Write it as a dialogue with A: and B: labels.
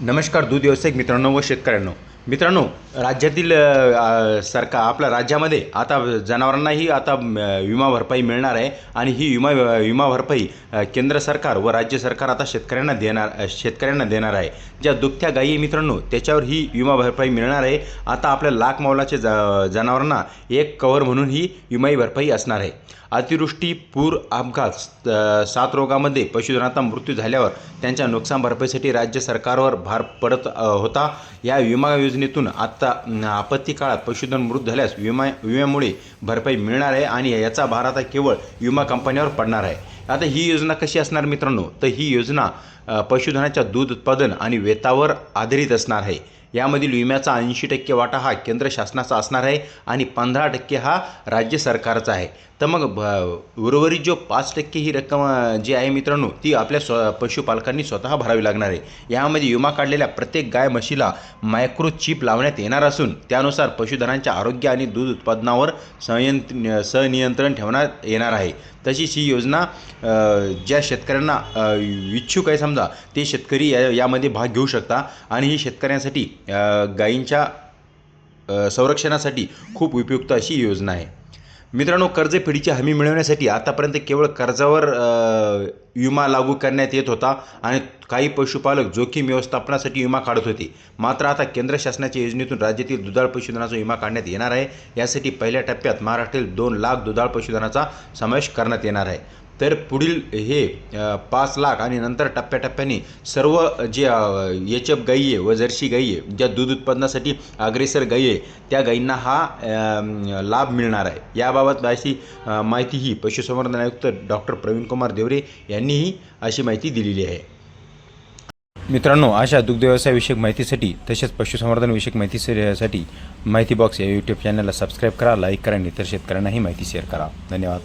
A: नमस्कार दूध व्यावसायिक मित्रांनो व शेतकऱ्यांनो. मित्रांनो राज्यातील सरकार आपल्या राज्यामध्ये आता जनावरांनाही आता विमा भरपाई मिळणार आहे आणि ही विमा विमा भरपाई केंद्र सरकार व राज्य सरकार आता शेतकऱ्यांना देणार शेतकऱ्यांना देणार आहे. ज्या दुभत्या गायी आहे मित्रांनो त्याच्यावर ही विमा भरपाई मिळणार आहे. आता आपल्या लाख मौलाचे ज जनावरांना एक कवर म्हणून ही विमा भरपाई असणार आहे. अतिवृष्टी पूर अपघात सात रोगामध्ये पशुधनाचा मृत्यू झाल्यावर त्यांच्या नुकसान भरपाईसाठी राज्य सरकारवर भार पडत होता. या विमा योजनेतून आत्ता आपत्ती काळात पशुधन मृत झाल्यास विमा विम्यामुळे भरपाई मिळणार आहे आणि याचा भार आता केवळ विमा कंपन्यावर पडणार आहे. आता ही योजना कशी असणार मित्रांनो? तर ही योजना पशुधनाच्या दूध उत्पादन आणि वेतावर आधारित असणार आहे. यामधील विम्याचा ऐंशी टक्के वाटा हा केंद्र शासनाचा असणार आहे आणि पंधरा टक्के हा राज्य सरकारचा आहे. तर मग भ- उर्वरित जो पाच टक्के ही रक्कम जी आहे मित्रांनो ती आपल्या स्व पशुपालकांनी स्वतः भरावी लागणार आहे. यामध्ये विमा काढलेल्या प्रत्येक गाय म्हशीला मायक्रो चिप लावण्यात येणार असून त्यानुसार पशुधनांच्या आरोग्य आणि दूध उत्पादनावर संयंत्र सनियंत्रण ठेवण्यात येणार आहे. तशीच ही योजना ज्या शेतकऱ्यांना इच्छुक आहे समजा ते शेतकरी या यामध्ये भाग घेऊ शकता आणि ही शेतकऱ्यांसाठी गायींच्या संरक्षणासाठी खूप उपयुक्त अशी योजना आहे. मित्रांनो कर्जफेडीची हमी मिळवण्यासाठी आतापर्यंत केवळ कर्जावर विमा लागू करण्यात येत होता आणि काही पशुपालक जोखीम व्यवस्थापनासाठी विमा काढत होते. मात्र आता केंद्र शासनाच्या योजनेतून राज्यातील दुधाळ पशुधनाचा विमा काढण्यात येणार आहे. यासाठी पहिल्या टप्प्यात महाराष्ट्रातील दोन लाख दुधाळ पशुधनाचा समावेश करण्यात येणार आहे. तर पुढील हे पाच लाख आणि नंतर टप्प्याटप्प्याने सर्व जे एच एफ गाई आहे व जर्सी गाई आहे ज्या दूध उत्पादनासाठी अग्रेसर गाई आहे त्या गायींना हा लाभ मिळणार आहे. याबाबत अशी माहिती ही पशुसंवर्धन आयुक्त डॉक्टर प्रवीणकुमार देवरे यांनीही अशी माहिती दिलेली आहे. मित्रांनो अशा दुग्धव्यवसायविषयक माहितीसाठी तसेच पशुसंवर्धनविषयक माहितीसाठी माहिती बॉक्स या यूट्यूब चॅनलला सबस्क्राईब करा लाईक करा आणि इतर शेतकऱ्यांनाही माहिती शेअर करा. धन्यवाद.